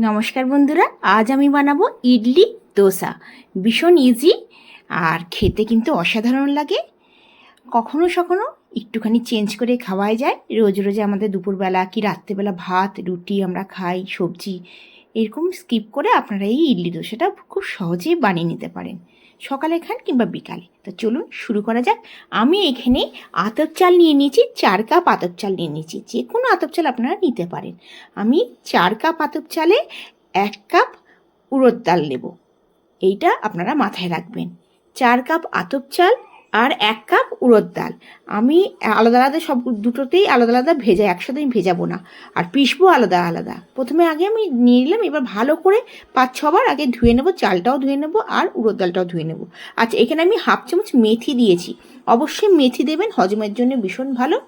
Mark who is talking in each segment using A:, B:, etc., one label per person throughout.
A: নমস্কার বন্ধুরা, আজ আমি বানাবো ইডলি দোসা। ভীষণ ইজি আর খেতে কিন্তু অসাধারণ লাগে। কখনো সখনো একটুখানি চেঞ্জ করে খাওয়াই যায়। রোজ রোজে আমাদের দুপুরবেলা কি রাত্রেবেলা ভাত, রুটি আমরা খাই, সবজি এরকম স্কিপ করে আপনারা এই ইডলি দোসাটা খুব সহজেই বানিয়ে নিতে পারেন। সকালে খান কিংবা বিকালে। তো চলুন শুরু করা যাক। আমি এখানে আতপ চাল নিয়ে নিয়েছি, চার কাপ আতপ চাল নিয়ে নিয়েছি। যে কোনো আতপ চাল আপনারা নিতে পারেন। আমি চার কাপ আতপ চালে এক কাপ উড়দ ডাল নেব। এইটা আপনারা মাথায় রাখবেন। চার কাপ আতপ চাল আর এক কাপ উড়দ ডাল। আমি আলাদা আলাদা সব দুটোতেই আলাদা আলাদা ভেজা একসাথে আমি ভেজাবো না। আর পিসবো আলাদা আলাদা। প্রথমে আগে আমি নিয়ে নিলাম, এবার ভালো করে পাঁচ ছবার আগে ধুয়ে নেব, চালটাও ধুয়ে নেব আর উড়দ ডালটাও ধুয়ে নেব। আচ্ছা এখানে আমি হাফ চামচ মেথি দিয়েছি। অবশ্যই মেথি দেবেন, হজমের জন্য ভীষণ ভালো।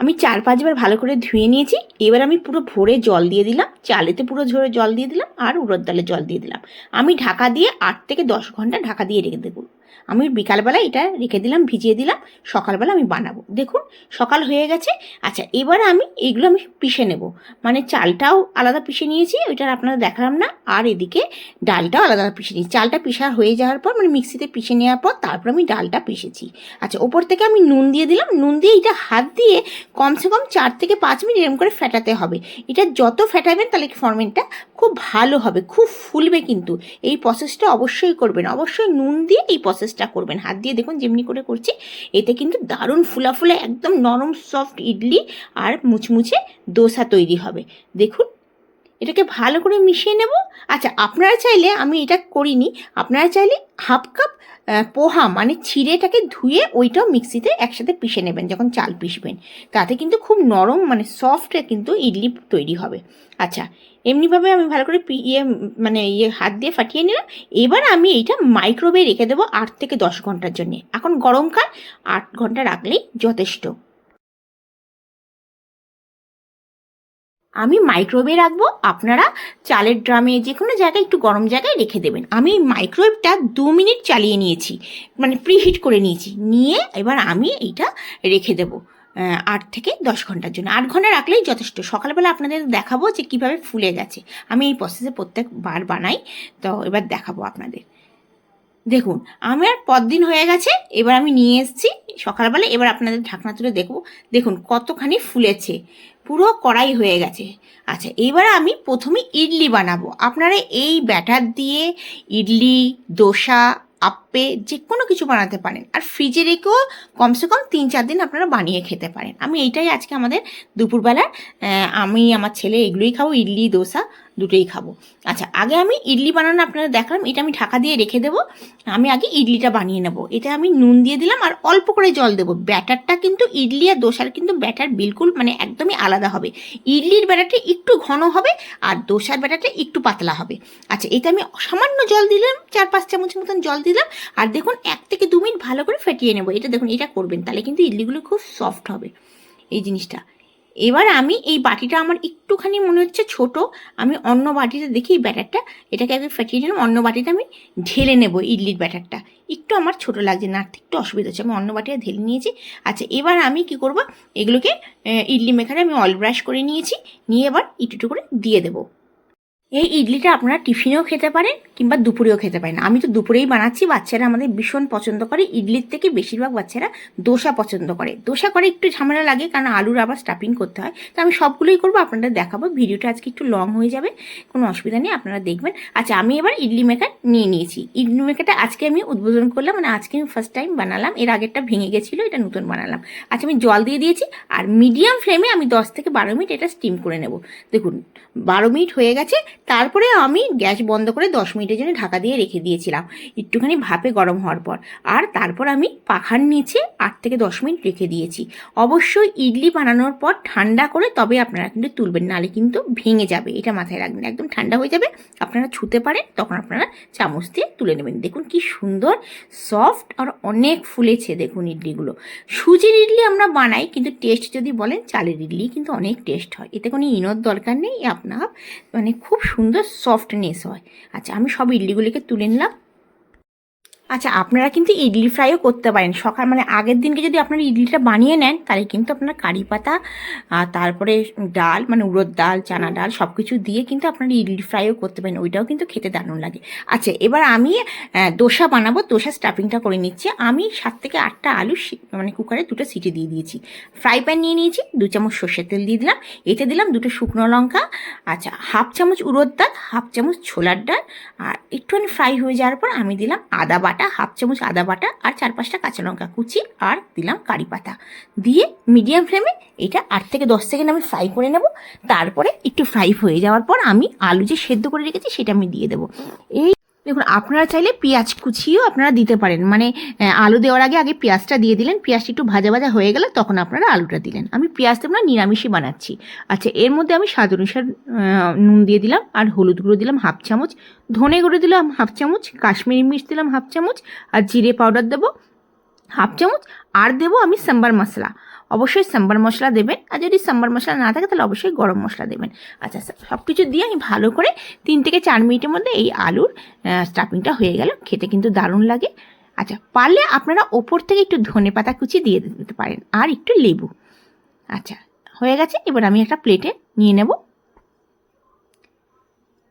A: আমি চার পাঁচবার ভালো করে ধুয়ে নিয়েছি। এবার আমি পুরো ভরে জল দিয়ে দিলাম। চালেতে পুরো ঝরে জল দিয়ে দিলাম আর উড়দ ডালে জল দিয়ে দিলাম। আমি ঢাকা দিয়ে আট থেকে দশ ঘণ্টা ঢাকা দিয়ে রেখে দেবো। আমি বিকালবেলা এটা রেখে দিলাম, ভিজিয়ে দিলাম, সকালবেলা আমি বানাবো। দেখুন, সকাল হয়ে গেছে। আচ্ছা এবার আমি এইগুলো আমি পিষে নেব। মানে চালটাও আলাদা পিষে নিয়েছি, ওইটা আপনারা দেখালাম না। আর এদিকে ডালটাও আলাদা পিষে নিয়েছি। চালটা পিষা হয়ে যাওয়ার পর মানে মিক্সিতে পিষে নেওয়ার পর, তারপর আমি ডালটা পিষেছি। আচ্ছা ওপর থেকে আমি নুন দিয়ে দিলাম। নুন দিয়ে এটা হাত দিয়ে কমসে কম চার থেকে পাঁচ মিনিট এরকম করে ফেটাতে হবে। এটা যত ফেটাবেন, তাহলে ফরমেন্টটা খুব ভালো হবে, খুব ফুলবে কিন্তু। এই প্রসেসটা অবশ্যই করবেন। অবশ্যই নুন দিয়ে এই প্রসেসটা করবেন। হাত দিয়ে দেখুন যেমনি করে করছি, এতে কিন্তু দারুণ ফুলা ফুলে, একদম নরম সফট ইডলি আর মুচমুচে দোসা তৈরি হবে। দেখুন, এটাকে ভালো করে মিশিয়ে নেব। আচ্ছা আপনারা চাইলে আমি এটা করিনি, আপনারা চাইলে হাফ কাপ পোহা মানে ছিঁড়েটাকে ধুয়ে ওইটাও মিক্সিতে একসাথে পিষে নেবেন যখন চাল পিষবেন। তাতে কিন্তু খুব নরম মানে সফট কিন্তু ইডলি তৈরি হবে। আচ্ছা এমনিভাবে আমি ভালো করে ইয়ে মানে ইয়ে হাত দিয়ে ফাটিয়ে নিলাম। এবার আমি এইটা মাইক্রোওয়েভে রেখে দেবো আট থেকে দশ ঘণ্টার জন্য। এখন গরমকাল আট ঘণ্টা রাখলেই যথেষ্ট। আমি মাইক্রোওয়েভে রাখব, আপনারা চালের ড্রামে যে কোনো জায়গায় একটু গরম জায়গায় রেখে দেবেন। আমি মাইক্রোওয়েভটা দু মিনিট চালিয়ে নিয়েছি মানে প্রিহিট করে নিয়েছি। নিয়ে এবার আমি এইটা রেখে দেবো। আট থেকে দশ ঘণ্টার জন্য। আট ঘণ্টা রাখলেই যথেষ্ট। সকালবেলা আপনাদের দেখাবো যে কীভাবে ফুলে গেছে। আমি এই প্রসেসে প্রত্যেকবার বানাই, তো এবার দেখাবো আপনাদের। দেখুন আমার পরদিন হয়ে গেছে, এবার আমি নিয়ে এসেছি। সকালবেলা এবার আপনাদের ঢাকনা তুলে দেখব। দেখুন, কতখানি ফুলেছে। পুরো কড়াই হয়ে গেছে। আচ্ছা এবার আমি প্রথমে ইডলি বানাবো। আপনারা এই ব্যাটার দিয়ে, ইডলি, দোসা আপ্পে যে কোনো কিছু বানাতে পারেন। আর ফ্রিজে রেখেও কমসে কম তিন চার দিন আপনারা বানিয়ে খেতে পারেন। আমি এইটাই আজকে আমাদের দুপুরবেলার আমি, আমার ছেলে এগুলোই খাব, ইডলি, দোসা দুটোই খাব। আচ্ছা আগে আমি ইডলি বানানো আপনারা দেখালাম, এটা আমি ঢাকা দিয়ে রেখে দেবো। আমি আগে ইডলিটা বানিয়ে নেব। এটা আমি নুন দিয়ে দিলাম আর অল্প করে জল দেবো। ব্যাটারটা কিন্তু ইডলি আর দোসার কিন্তু ব্যাটার বিলকুল মানে একদমই আলাদা হবে। ইডলির ব্যাটারটা একটু ঘন হবে আর দোসার ব্যাটারটা একটু পাতলা হবে। আচ্ছা এটা আমি সামান্য জল দিলাম, চার পাঁচ চামচ মতন জল দিলাম আর দেখুন এক থেকে দু মিনিট ভালো করে ফেটিয়ে নেব। এটা দেখুন, এটা করবেন, তাহলে কিন্তু ইডলিগুলো খুব সফট হবে। এই জিনিসটা। এবার আমি এই বাটিটা আমার একটুখানি মনে হচ্ছে ছোট। আমি অন্য বাটিতে দেখি এই ব্যাটারটা, এটাকে আগে ফাটিয়ে নিলাম, অন্য বাটিতে আমি ঢেলে নেব ইডলির ব্যাটারটা। একটু আমার ছোট লাগছে না একটু অসুবিধা হচ্ছে, আমি অন্য বাটিতে ঢেলে নিয়েছি। আচ্ছা এবার আমি কি করব? এগুলোকে ইডলি মেকারে আমি অয়েল ব্রাশ করে নিয়েছি, নিয়ে এবার একটু করে দিয়ে দেবো। এই ইডলিটা আপনারা টিফিনেও খেতে পারেন কিংবা দুপুরেও খেতে পারি না। আমি তো দুপুরেই বানাচ্ছি, বাচ্চারা আমাদের ভীষণ পছন্দ করে। ইডলির থেকে বেশিরভাগ বাচ্চারা দোসা পছন্দ করে। দোসা করে একটু ঝামেলা লাগে কারণ আলুর আবার স্টাফিং করতে হয়। তো আমি সবগুলোই করব, আপনাদের দেখাবো। ভিডিওটা আজকে একটু লং হয়ে যাবে, কোনো অসুবিধা নেই, আপনারা দেখবেন। আচ্ছা আমি এবার ইডলি মেকার নিয়ে নিয়েছি। ইডলি মেকারটা আজকে আমি উদ্বোধন করলাম মানে আজকে আমি ফার্স্ট টাইম বানালাম। এর আগেরটা ভেঙে গেছিল, এটা নতুন বানালাম। আচ্ছা আমি জল দিয়ে দিয়েছি আর মিডিয়াম ফ্লেমে আমি দশ থেকে বারো মিনিট এটা স্টিম করে নেব। দেখুন, বারো মিনিট হয়ে গেছে, তারপরে আমি গ্যাস বন্ধ করে দশ মিনিটের জন্য ঢাকা দিয়ে রেখে দিয়েছিলাম। একটুখানি ভাপে গরম হওয়ার পর। আর তারপর আমি পাখার নিচে আট থেকে দশ মিনিট রেখে দিয়েছি। অবশ্যই ইডলি বানানোর পর ঠান্ডা করে তবে আপনারা কিন্তু তুলবেন, নালে কিন্তু ভেঙে যাবে। এটা মাথায় রাখবেন। একদম ঠান্ডা হয়ে যাবে, আপনারা ছুতে পারেন, তখন আপনারা চামচ দিয়ে তুলে নেবেন। দেখুন কি সুন্দর, সফট আর অনেক ফুলেছে দেখুন ইডলিগুলো। সুজির ইডলি আমরা বানাই, কিন্তু টেস্ট যদি বলেন, চালের ইডলি কিন্তু অনেক টেস্ট হয়। এতে কোনো ইনোর দরকার নেই, আপনার মানে খুব সুন্দর সফটনেস হয়। আচ্ছা আমি সব ইডলিগুলিকে তুলে নিলাম। আচ্ছা আপনারা কিন্তু ইডলি ফ্রাইও করতে পারেন। সকাল মানে আগের দিনকে যদি আপনারা ইডলিটা বানিয়ে নেন, তাহলে কিন্তু আপনারা কারি পাতা তারপরে ডাল মানে উড়োর ডাল, চানা ডাল সব কিছু দিয়ে কিন্তু আপনারা ইডলি ফ্রাইও করতে পারেন। ওইটাও কিন্তু খেতে দারুণ লাগে। আচ্ছা এবার আমি দোসা বানাবো। দোসা স্টাফিংটা করে নিচ্ছি। আমি সাত থেকে আটটা আলু মানে কুকারে দুটো সিটি দিয়ে দিয়েছি। ফ্রাই প্যান নিয়ে নিয়েছি, দু চামচ সর্ষের তেল দিয়ে দিলাম। এতে দিলাম দুটো শুকনো লঙ্কা। আচ্ছা হাফ চামচ উড়োর ডাল, হাফ চামচ ছোলার ডাল। আর একটুখানি ফ্রাই হয়ে যাওয়ার পর আমি দিলাম আদা বাটা। হাফ চামচ আদা বাটা আর চার পাঁচটা কাঁচা লঙ্কা কুচি আর দিলাম কারি পাতা। দিয়ে মিডিয়াম ফ্লেমে এটা আট থেকে দশ সেকেন্ড আমি ফ্রাই করে নেব। তারপরে একটু ফ্রাই হয়ে যাওয়ার পর আমি আলু যে সেদ্ধ করে রেখেছি সেটা আমি দিয়ে দেবো। এই দেখুন, আপনারা চাইলে পেঁয়াজ কুচিও আপনারা দিতে পারেন। মানে আলু দেওয়ার আগে আগে পেঁয়াজটা দিয়ে দিলেন, পেঁয়াজটা একটু ভাজা ভাজা হয়ে গেলে তখন আপনারা আলুটা দিলেন। আমি পেঁয়াজ দেবো না নিরামিষই বানাচ্ছি। আচ্ছা এর মধ্যে আমি স্বাদ অনুসার নুন দিয়ে দিলাম, আর হলুদ গুঁড়ো দিলাম হাফ চামচ, ধনে গুঁড়ো দিলাম হাফ চামচ, কাশ্মীরি মির্চ দিলাম হাফ চামচ, আর জিরে পাউডার দেবো হাফ চামচ, আর দেবো আমি সাম্বার মশলা। অবশ্যই সাম্বার মশলা দেবেন। আর যদি সাম্বার মশলা না থাকে, তাহলে অবশ্যই গরম মশলা দেবেন। আচ্ছা সব কিছু দিয়ে আমি ভালো করে তিন থেকে চার মিনিটের মধ্যে এই আলুর স্টাফিংটা হয়ে গেল। খেতে কিন্তু দারুণ লাগে। আচ্ছা পারলে আপনারা ওপর থেকে একটু ধনে পাতা কুচি দিয়ে দিতে পারেন। আর একটু লেবু। আচ্ছা হয়ে গেছে। এবার আমি একটা প্লেটে নিয়ে নেব।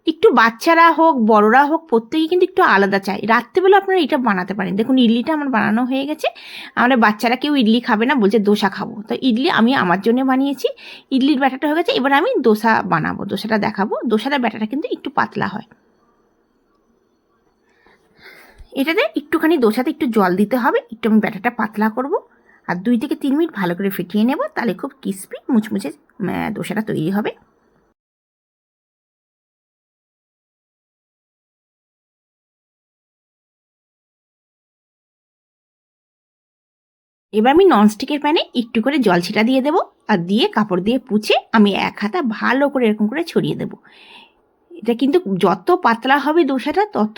A: একটু বাচ্চারা হোক, বড়রা হোক প্রত্যেকেই কিন্তু একটু আলাদা চাই। রাত্রেবেলা আপনারা এটা বানাতে পারেন। দেখুন, ইডলিটা আমার বানানো হয়ে গেছে। আমরা বাচ্চারা কেউ ইডলি খাবে না, বলছে দোসা খাব। তো ইডলি আমি আমার জন্য বানিয়েছি। ইডলির ব্যাটাটা হয়ে গেছে, এবার আমি দোসা বানাবো, দোসাটা দেখাবো। দোসাটা ব্যাটাটা কিন্তু একটু পাতলা হয়। এটাতে একটুখানি দোসাতে একটু জল দিতে হবে। একটু আমি ব্যাটাটা পাতলা করব। আর দুই থেকে তিন মিনিট ভালো করে ফেটিয়ে নেব, তাহলে খুব ক্রিস্পি, মুচমুচে দোসাটা তৈরি হবে। এবার আমি ননস্টিকের প্যানে একটু করে জল ছিটা দিয়ে দেবো আর দিয়ে কাপড় দিয়ে পুছে আমি এক হাতা ভালো করে এরকম করে ছড়িয়ে দেবো। এটা কিন্তু যত পাতলা হবে দোসাটা, তত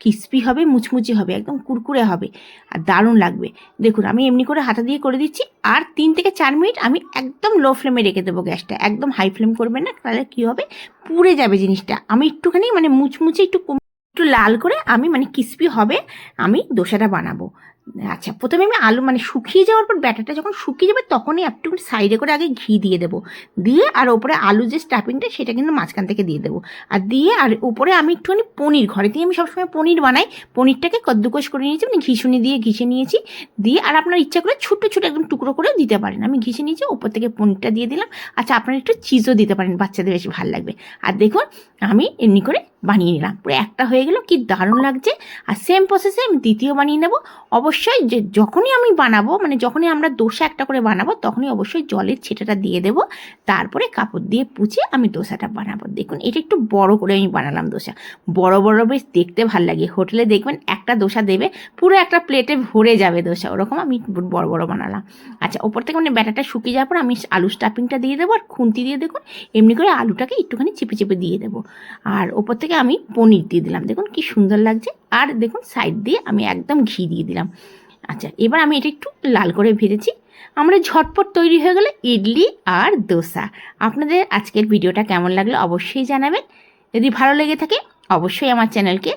A: ক্রিস্পি হবে, মুচমুচে হবে, একদম কুরকুরে হবে আর দারুণ লাগবে। দেখুন, আমি এমনি করে হাতা দিয়ে করে দিচ্ছি আর তিন থেকে চার মিনিট আমি একদম লো ফ্লেমে রেখে দেবো গ্যাসটা। একদম হাই ফ্লেম করবেন না, তাহলে কী হবে? পুড়ে যাবে জিনিসটা। আমি একটুখানি মানে মুচমুচে একটু একটু লাল করে আমি মানে ক্রিস্পি হবে আমি দোসাটা বানাবো। আচ্ছা প্রথমে আমি আলু মানে শুকিয়ে যাওয়ার পর ব্যাটারটা যখন শুকিয়ে যাবে তখনই একটু সাইডে করে আগে ঘি দিয়ে দেবো। দিয়ে আর ওপরে আলু যে স্টাফিংটা সেটা কিন্তু মাঝখান থেকে দিয়ে দেবো। আর দিয়ে আর উপরে আমি একটুখানি পনির, ঘরে দিয়ে আমি সবসময় পনির বানাই। পনিরটাকে কদ্দুকোষ করে নিয়েছি মানে ঘিসুনি দিয়ে ঘিষে নিয়েছি। দিয়ে আর আপনার ইচ্ছা করে ছোটো ছোটো একদম টুকরো করেও দিতে পারেন। আমি ঘিসে নিয়েছি, ওপর থেকে পনিরটা দিয়ে দিলাম। আচ্ছা আপনারা একটু চিজও দিতে পারেন, বাচ্চাদের বেশি ভালো লাগবে। আর দেখুন, আমি এমনি করে বানিয়ে নিলাম। পুরো একটা হয়ে গেল, কি দারুণ লাগছে। আর সেম প্রসেসে আমি দ্বিতীয় বানিয়ে নেব। অবশ্যই যে যখনই আমি বানাবো মানে যখনই আমরা দোসা একটা করে বানাবো, তখনই অবশ্যই জলের ছেটাটা দিয়ে দেব। তারপরে কাপড় দিয়ে পুচে আমি দোসাটা বানাবো। দেখুন, এটা একটু বড় করে আমি বানালাম দোসা। বড় বড় বেশ দেখতে ভালো লাগে। হোটেলে দেখবেন একটা দোসা দেবে, পুরো একটা প্লেটে ভরে যাবে দোসা। ওরকম আমি বড় বড় বানালাম। আচ্ছা ওপর থেকে মানে ব্যাটারটা শুকিয়ে যাওয়ার পর আমি আলু স্টাফিংটা দিয়ে দেবো আর খুন্তি দিয়ে দেখুন, এমনি করে আলুটাকে একটুখানি চেপে চেপে দিয়ে দেবো। আর ওপর থেকে আমি পনির দিয়ে দিলাম। দেখুন কি সুন্দর লাগছে। আর দেখুন সাইড দিয়ে আমি একদম ঘি দিয়ে দিলাম। আচ্ছা এবার আমি এটা একটু লাল করে ভেজেছি। আমরা ঝটপট তৈরি হয়ে গেলে ইডলি আর দোসা। আপনাদের আজকের ভিডিওটা কেমন লাগল অবশ্যই জানাবেন। যদি ভালো লেগে থাকে, অবশ্যই আমার চ্যানেলকে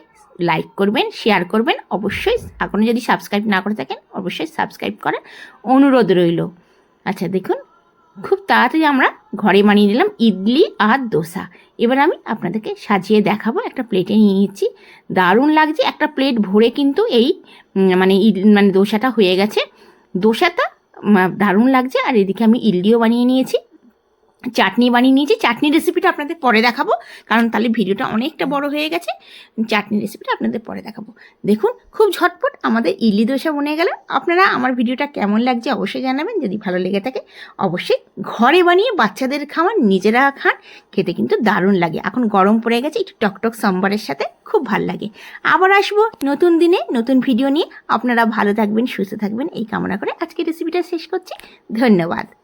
A: লাইক করবেন শেয়ার করবেন। অবশ্যই এখনও যদি সাবস্ক্রাইব না করে থাকেন, অবশ্যই সাবস্ক্রাইব করার অনুরোধ রইল। আচ্ছা দেখুন, খুব তাড়াতাড়ি আমরা ঘরে বানিয়ে নিলাম ইডলি আর দোসা। এবার আমি আপনাদেরকে সাজিয়ে দেখাবো, একটা প্লেটে নিয়ে নিচ্ছি। দারুণ লাগছে, একটা প্লেট ভরে কিন্তু এই মানে মানে দোসাটা হয়ে গেছে। দোসাটা দারুণ লাগছে, আর এদিকে আমি ইডলিও বানিয়ে নিয়েছি। চাটনি বানিয়ে নিয়েছি। চাটনি রেসিপিটা আপনাদের পরে দেখাবো, কারণ তাহলে ভিডিওটা অনেকটা বড় হয়ে গেছে। চাটনি রেসিপিটা আপনাদের পরে দেখাবো। দেখুন, খুব ঝটপট আমাদের ইডলি দোসা বনে গেল। আপনারা আমার ভিডিওটা কেমন লাগছে অবশ্যই জানাবেন। যদি ভালো লেগে থাকে, অবশ্যই ঘরে বানিয়ে বাচ্চাদের খাওয়ান, নিজেরা খান, খেতে কিন্তু দারুণ লাগে। এখন গরম পড়ে গেছে, একটু টকটক সাম্বারের সাথে খুব ভালো লাগে। আবার আসব নতুন দিনে, নতুন ভিডিও নিয়ে। আপনারা ভালো থাকবেন, সুস্থ থাকবেন, এই কামনা করে আজকে রেসিপিটা শেষ করছি। ধন্যবাদ।